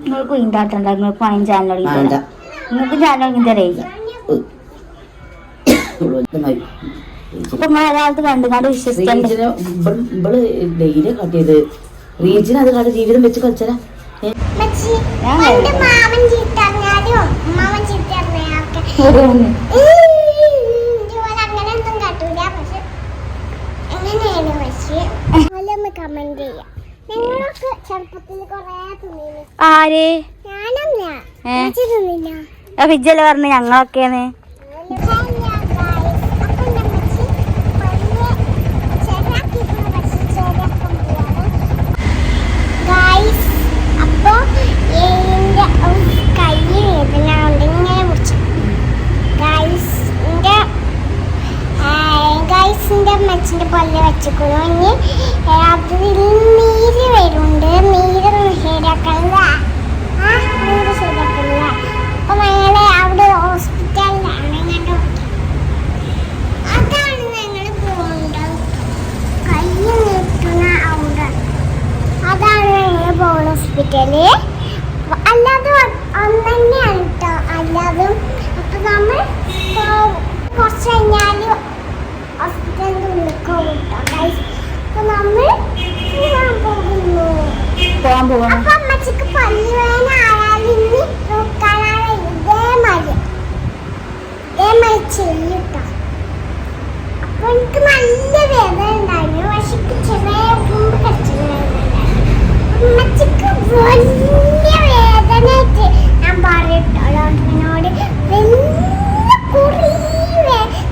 നിങ്ങൾക്ക് വീണ്ടാട്ടണ്ട നിങ്ങൾക്ക് വേണമെങ്കിൽ ചാനൽ തുടങ്ങി നിങ്ങൾക്ക് ചാനൽ തുടങ്ങി തരയില്ല അപ്പൊ നമ്മൾ ഒരാളത്ത് കണ്ടു കണ്ട് വിശ്വസിക്കണ്ടേ ഇവൾ ഡെയിലി കാട്ടിയത് റീജിന് അത് കണ്ട് ജീവിതം വെച്ച്? മച്ചി, ഞാൻ അതുപോലെ കമന്റ് ചെയ്യാം. ഞങ്ങളൊക്കെ ചെറുപ്പത്തിൽ കൊറേ തിന്നിന്. ആര്? ഞാനല്ല തിന്നില്ല. ഫിജല്ലേ പറഞ്ഞു ഞങ്ങളൊക്കെയാണ്. ഗൈസിന്റെ മച്ചിന്റെ പോലെ വെച്ചിക്കുന്നു ഇനി അതിൽ നീര് വരുന്നുണ്ട്. നീര് ശരിയാക്കണില്ല ആ നീര് അവിടെ ഹോസ്പിറ്റലിലാണ് കണ്ടു അതാണ് ഞങ്ങൾ പോകുന്നത് കൈ നീട്ടുന്ന അവിടെ. അതാണ് ഞങ്ങൾ പോകുന്ന ഹോസ്പിറ്റൽ. അല്ലാതെ അന്ന് തന്നെയാണ് കേട്ടോ അല്ലാതെ അപ്പൊ നമ്മൾ കുറച്ച് കഴിഞ്ഞാൽ ഹോസ്പിറ്റലിന്റെ ഉള്ളിൽ പോകും കേട്ടോ പോകാൻ പോവാ. എനിക്ക് നല്ല വേദന ഉണ്ടായിരുന്നു. പക്ഷെ ചെറിയ വലിയ വേദനയായിട്ട് ഞാൻ പറയട്ടോ. ഡോക്ടറിനോട് വലിയ കുറേ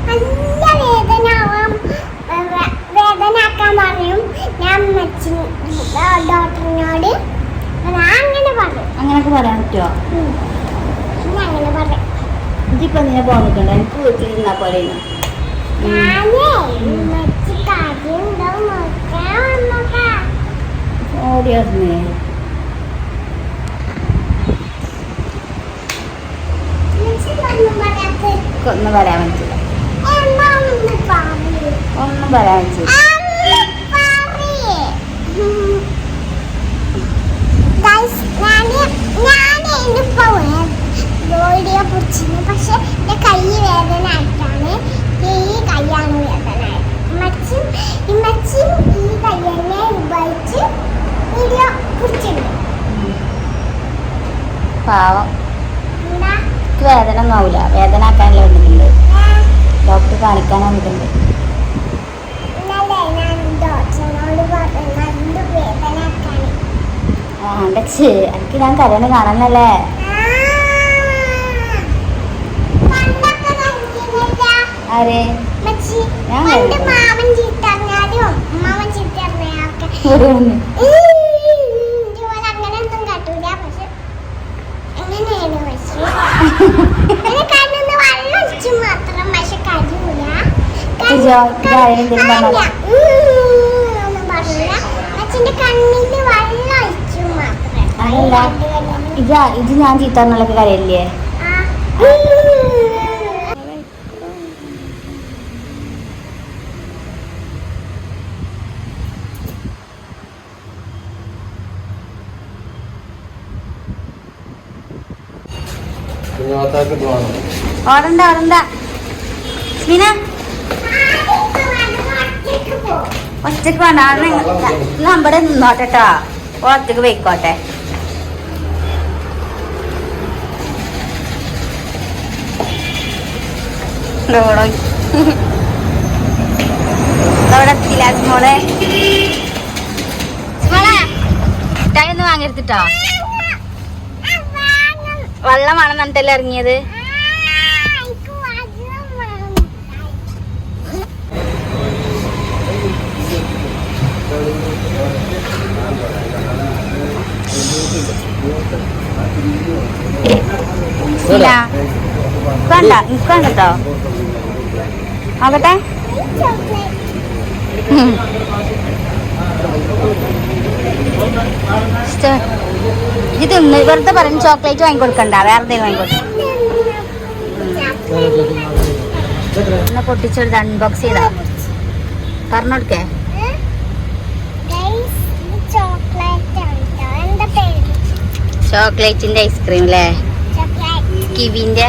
നല്ല വേദന ആവാം വേ- വേദന ആക്കാൻ പറയും ഞാൻ ഡോക്ടറിനോട് അങ്ങനെ പറയും അങ്ങനൊക്കെ പറയാൻ പറ്റുമോ അങ്ങനെ പറയും ഇതിപ്പോ നിന്നെ നിൽക്കണ്ട എനിക്ക് വീട്ടിലിരുന്നാ പോലെ ഞാനേ അമ്മച്ചി കാര്യം ഉണ്ടോ നോക്കാൻ വന്നോട്ടാ ഓടി വന്നേ. അമ്മച്ചി ഒന്നും പറയാൻ പറ്റില്ല. ഒന്നും പറയാൻ പറ്റില്ല വീഡിയോ പിടിച്ചിരുന്നു പക്ഷെ കൈ വേദന ആയിട്ടാണ് ഈ കൈയാണ് വേദന ഇമ്മച്ചും ഇമ്മച്ചും ഈ കൈ തന്നെ ഉപയോഗിച്ച് വീഡിയോ പിടിച്ചിട്ടുണ്ട് പാവം. വേദന ഒന്നാവൂല വേദന ആക്കാനല്ലേ വന്നിട്ടുണ്ട്. ഡോക്ടർ കാണിക്കാനാ വന്നിട്ടുണ്ട് ഇന്നലെ ഞാൻ ഡോക്ടറിനോട് പറഞ്ഞു നല്ല വേദന ആക്കാണ് ആണ്ടച്ച് എനിക്ക് ഞാൻ കരയണ കാണാനല്ലേ? ആരെ? എന്തെങ്കിലും പറഞ്ഞോ? ഒന്നും പറയൂല കണ്ണിൽ വെള്ളം മാത്രം അതല്ല. ഇത് ഞാൻ കരയില്ലേ ആ. കുഞ്ഞാത്താക്ക് പോകണം ഓടണ്ട ഓടണ്ട സ്മിന. ഒറ്റയ്ക്ക് വേണ്ട അന്ന് നിന്നോട്ടെട്ടോ ഒറ്റയ്ക്ക് പോയിക്കോട്ടെ ഓടോ അവിടെ എത്തില്ല മോളെ മോളെ മിഠായി ഒന്ന് വാങ്ങരുത്തിട്ടോ വെള്ളമാണെന്ന് എന്നിട്ടല്ലേ ഇറങ്ങിയത്. ഇല്ല. നിൽക്കണ്ട നിൽക്കണ്ട കേട്ടോ. ഇത് തിന്ന് വെറുതെ പറഞ്ഞ് ചോക്ലേറ്റ് വാങ്ങി കൊടുക്കണ്ട വേറെ എന്തെങ്കിലും വാങ്ങി പൊട്ടിച്ചെടുത്ത് അൺബോക്സ് ചെയ്താ. പറഞ്ഞോടുക്കേ ചോക്ലേറ്റിന്റെ ഐസ്ക്രീം അല്ലേ കിവിന്റെ?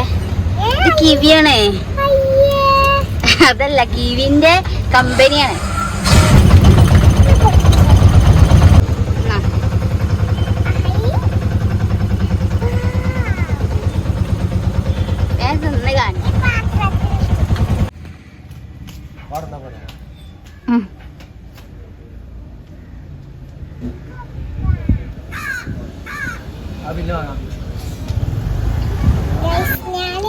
കിവിയാണ്. അതല്ല കിവിന്റെ കമ്പനിയാണ് ആ, ഞാൻ തിന്ന് കാണി പാടുന്ന പോലെ ഉം. ആ ബില്ല് വാങ്ങാം ഞാൻ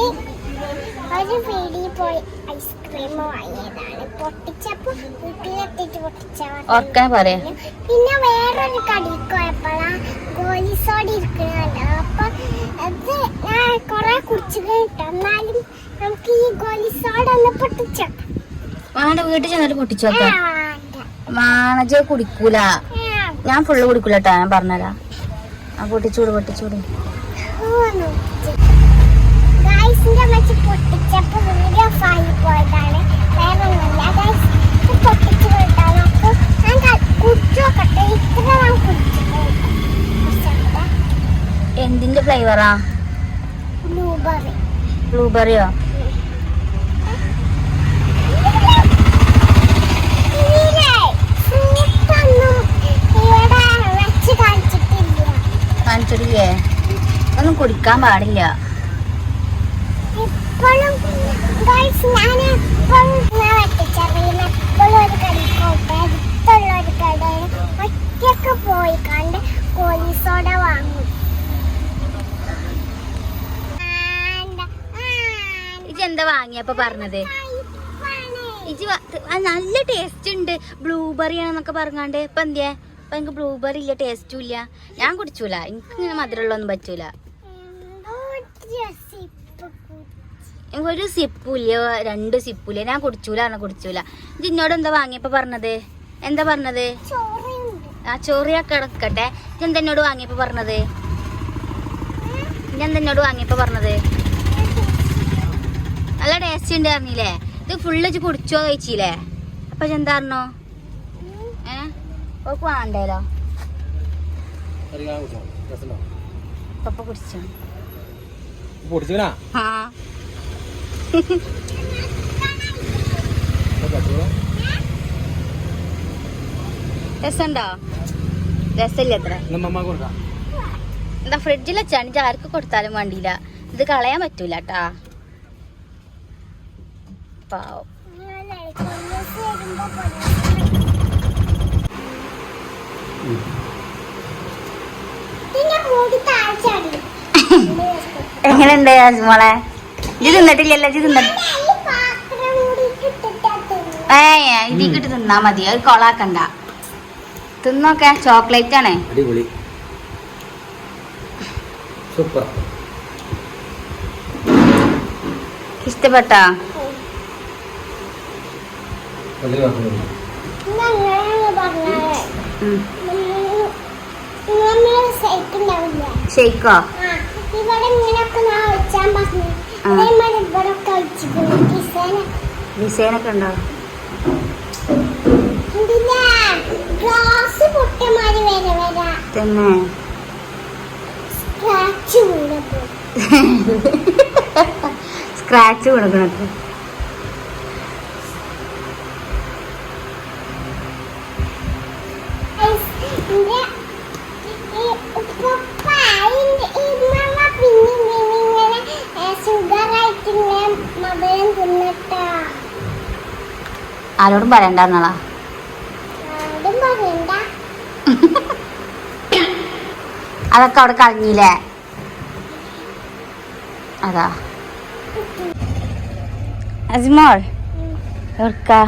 ഒരു പീടിയിൽ പോയി ഐസ്ക്രീം വാങ്ങിയതാണ് പൊട്ടിച്ചപ്പോ വീട്ടിലെത്തിയിട്ട് പൊട്ടിച്ച ഓർക്കാൻ പറയാ. പിന്നെ വേറൊരു കടയിൽ പോയപ്പോഴാ ഗോലി സോഡ ഇരിക്കുന്നുണ്ട് അപ്പൊ അത് ഞാൻ കൊറേ കുടിച്ചു കേട്ടോ. എന്നാലും നമുക്ക് ഈ ഗോലി സോഡ ഒന്ന് പൊട്ടിച്ചോ വേണ്ട വീട്ടിൽ ചെന്നിട്ട് പൊട്ടിച്ചോക്ക മാണജ കുടിക്കൂല ഞാൻ ഫുള്ള് കുടിക്കൂല. കേട്ടോ ഞാൻ പറഞ്ഞുതരാം ആ പൊട്ടിച്ചൂട് പൊട്ടിച്ചൂട് ഗായ്സിന്റെ മച്ച് പൊട്ടിച്ചപ്പോ വീഡിയോ ഫായി പോയതാണ്. വേറെ ഒന്നുമില്ല ഗൈസ് ഇത് പൊട്ടിച്ചു വിട്ടാണ് അപ്പൊ ഞാൻ ക- കുടിച്ചു നോക്കട്ടെ ഇത്ര ഞാൻ കുടിച്ചു കുടിച്ചോട്ടെ എന്തിന്റെ ഫ്ലേവറാ? ബ്ലൂബെറി ബ്ലൂബെറിയോ കാണിച്ചിട്ടില്ല? ഒന്നും കുടിക്കാൻ പാടില്ല. പോയി കണ്ട് കോലി സോഡ വാങ്ങും. എന്താ വാങ്ങിയപ്പോ പറഞ്ഞത്? ഇജി നല്ല ടേസ്റ്റ് ഉണ്ട്. ബ്ലൂബെറി ആണെന്നൊക്കെ പറഞ്ഞാണ്ട്. ഇപ്പൊ എന്തിയാ? ഇപ്പൊ എനിക്ക് ബ്ലൂബെറി ഇല്ല ടേസ്റ്റും ഇല്ല. ഞാൻ കുടിച്ചൂല. എനിക്ക് ഇങ്ങനെ മധുരമുള്ളൊന്നും പറ്റൂല. ഒരു സിപ്പ് കുടിച്ച്. എനിക്ക് ഒരു സിപ്പും ഇല്ല രണ്ട് സിപ്പും ഇല്ല. ഞാൻ കുടിച്ചൂല എന്നാ കുടിച്ചൂല. ഇന്നോട് എന്താ വാങ്ങിയപ്പോ പറഞ്ഞത്? എന്താ പറഞ്ഞത്? ആ ചോറിയൊക്കെ കിടക്കട്ടെ എന്താ എന്നോട് വാങ്ങിയപ്പോ പറഞ്ഞത്? ഞാൻ എന്നോട് വാങ്ങിയപ്പോ പറഞ്ഞത്? നല്ല ടേസ്റ്റ് ഉണ്ട് പറഞ്ഞില്ലേ? ഇത് ഫുള്ള് വെച്ച് കുടിച്ചോ കഴിച്ചില്ലേ അപ്പൊ എന്താ പറഞ്ഞോ? ഏ? ഓക്ക് വേണ്ടല്ലോ രസണ്ടോ? രസല്ലേ അത്ര. പപ്പ കുടിച്ചോ ആ രസമില്ല എന്താ ഫ്രിഡ്ജിൽ വെച്ചാണ് ആർക്ക് കൊടുത്താലും വേണ്ടിയില്ല. ഇത് കളയാൻ പറ്റൂല കേട്ടാ പാവം. എങ്ങനെയുണ്ട് മോളെ? ഇത് തിന്നിട്ടില്ലല്ലോ ഇത് തിന്നിട്ട് ഏ ഇതിൽ കിട്ടി തിന്നാ മതി അത് കൊളാക്കണ്ട. തിന്നോക്കെ ചോക്ലേറ്റ് ആണേ. അടിപൊളി. സൂപ്പർ. ഇഷ്ടപ്പെട്ടാ വലിയ കുഴപ്പമൊന്നുമില്ല ഞങ്ങളാണ് പറഞ്ഞത് നമ്മൾ സൈറ്റുണ്ടാവില്ല ഷെയ്ക്കോ ആ. ഇവിടെ ഇങ്ങനെയൊക്കെ ഞാൻ വെച്ചാൻ പറഞ്ഞു. അതേമാതിരി ഡിസൈൻ ഉണ്ടോ? ഗ്ലാസ് പൊട്ടമാതിരി വരെ വരാ തന്നെ. സ്ക്രാച്ച് വീണപ്പോ സ്ക്രാച്ച് കൊടുക്കണത്ര ആരോടും പറയണ്ടെന്നാളാ? അതൊക്കെ അവിടെ കളഞ്ഞില്ലേ? അതാ. അജ്മോൾ എവിടുക്കാ?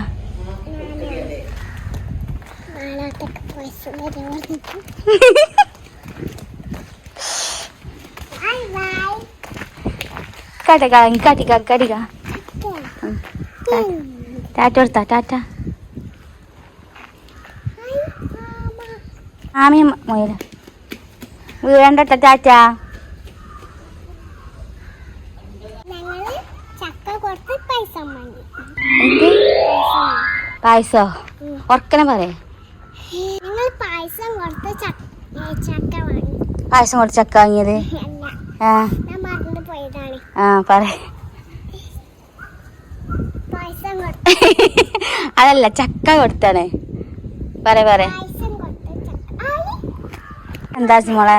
കാട്ടിക്ക കാട്ടിക്ക കാട്ടിക്ക ടാറ്റ കൊടുത്താ ടാറ്റ. ആമയും മോയില. വീഴണ്ടട്ട ടാറ്റ. പായസോ? ഉറക്കനെ പറയേ. പായസം കൊടുത്ത് ചക്ക വാങ്ങി. പായസം കൊടുത്ത് ചക്ക വാങ്ങിയത്? ആ. ആ പറ. അതല്ല ചക്ക കൊടുത്താണ്. പറ പറ. എന്താ മോളെ?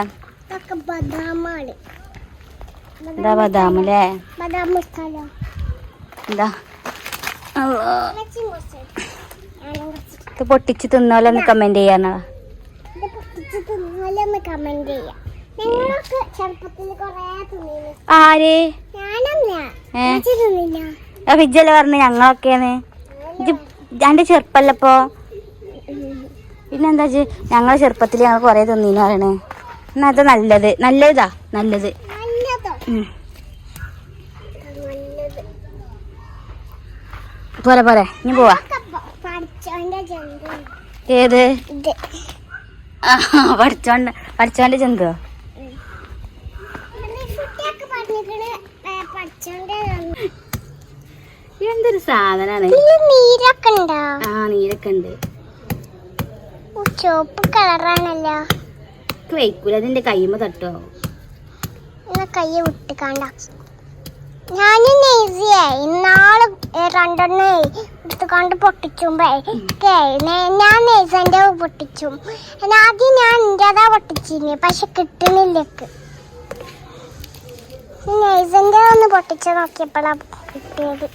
എന്താ ബദാം അല്ലേ എന്താ? ഇത് പൊട്ടിച്ച് തിന്നോലൊന്ന് കമന്റ് ചെയ്യാനാ പൊട്ടിച്ച് തിന്നാലൊന്ന് കമന്റ് ചെയ്യാം. ആര്? ഫിജല്ലേ പറഞ്ഞ ഞങ്ങളൊക്കെയാണ്. എന്റെ ചെറുപ്പല്ലപ്പോ? പിന്നെന്താ ഞങ്ങളെ ചെറുപ്പത്തിൽ ഞങ്ങൾ കൊറേ തിന്നീന്ന് പറയണേ. എന്നാ അത് നല്ലത്. നല്ലതാ നല്ലത്. പോരെ പോരെ ഇനി പോവാ. ഏത്? പഠിച്ചോണ്ട് പഠിച്ചോന്റെ ചെന്തോ എന്തൊരു സാധനാണ്? നീരൊക്കെ ഉണ്ടോ? ആ നീരൊക്കെ ഉണ്ട്. ചുവപ്പ് കളറാണല്ലോ. വയ്ക്കൂല അതിന്റെ കയ്യുമ്പോ തട്ടോ. കയ്യ വിട്ട് കണ്ട ഞാൻ നെയ്സിയേ ഇന്നാൾ രണ്ടെണ്ണേ എടുത്തുകൊണ്ട് പൊട്ടിച്ചുമ്പേ ഞാൻ നെയ്സന്റെ പൊട്ടിച്ചും. ആദ്യം ഞാൻ എന്റെതാ പൊട്ടിച്ചിരുന്നു പക്ഷെ കിട്ടുന്നില്ലക്ക് നെയ്സന്റെ ഒന്ന് പൊട്ടിച്ച് നോക്കിയപ്പോഴാണ് കിട്ടിയത്.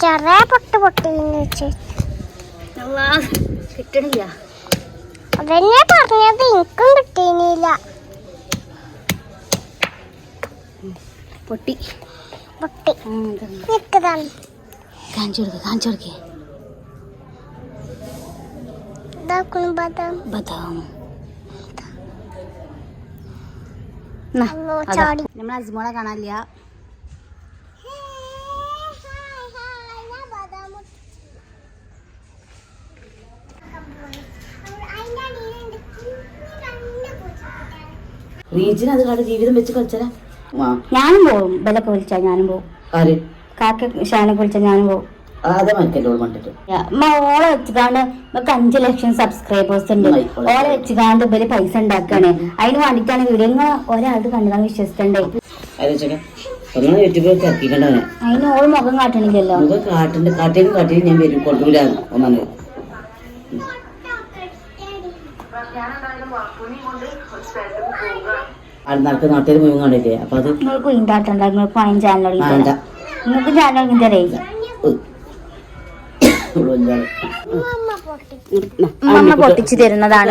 ചെറിയ പൊട്ട് പൊട്ടിന്ന് വെച്ച്. കിട്ടണില്ല. അതന്നെ പറഞ്ഞത് എനിക്കും കിട്ടിയില്ല പൊട്ടി. പൊട്ടി. നിൽക്കതാണ് കാണിച്ചു കൊടുക്കുക കാണിച്ചു കൊടുക്കേ. ബദാം. ബദാം. നമ്മൾ അസ്മോളെ കാണാനില്ല. റീജിന് അത് കണ്ട് ജീവിതം വെച്ച് കളിച്ചാലാ? ഞാനും പോവും. ബലൊക്കെ വിളിച്ചാ ഞാനും പോവും. ആര്? കാക്ക ഷാനൊക്കെ വിളിച്ചാ ഞാനും പോവും. ആദ്യം മരിക്കല്ലോ കണ്ടിട്ട്. ഓളെ വെച്ചുകാണ്ട് നമുക്ക് അഞ്ചു ലക്ഷം സബ്സ്ക്രൈബേഴ്സ് ഉണ്ട്. ഓളെ വെച്ചുകാണ്ട് ഇവർ പൈസ ഉണ്ടാക്കാണ്. അതിന് വേണ്ടിട്ടാണ് വീഡിയോ നിങ്ങൾ ഒരാളുടെ കണ്ടാൽ വിശ്വസിക്കണ്ടേ അതിന് ഓൾ മുഖം കാട്ടണില്ലല്ലോ. നമുക്ക് കാട്ടിന്റെ കാട്ടിനും കാട്ടിനും ഞാൻ വരും. കൊണ്ടുവില്ല നടക്ക് നാട്ടിൽ മുഴുവൻ കണ്ടില്ലേ അപ്പൊ അത് നിങ്ങൾക്ക് നിങ്ങൾക്ക് വാങ്ങി ചാനൽ വേണ്ട നിങ്ങൾക്ക് ചാനൽ തുടങ്ങി തരേ പൊട്ടിച്ചു തരുന്നതാണ്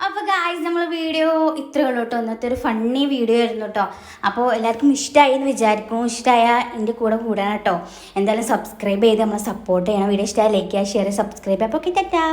അപ്പോൾ ഗായ്സ് നമ്മൾ വീഡിയോ ഇത്രയേ ഉള്ളൂ കേട്ടോ ഇന്നത്തെ ഒരു ഫണ്ണി വീഡിയോ ആയിരുന്നു കേട്ടോ അപ്പോൾ എല്ലാവർക്കും ഇഷ്ടമായി എന്ന് വിചാരിക്കും ഇഷ്ടമായ എന്റെ കൂടെ കൂടാൻ കേട്ടോ എന്തായാലും സബ്സ്ക്രൈബ് ചെയ്ത് നമ്മളെ സപ്പോർട്ട് ചെയ്യണം വീഡിയോ ഇഷ്ടമായ ലൈക്ക് ചെയ്യുക ഷെയർ സബ്സ്ക്രൈബ് അപ്പോൾ ഓക്കെ ടാറ്റാ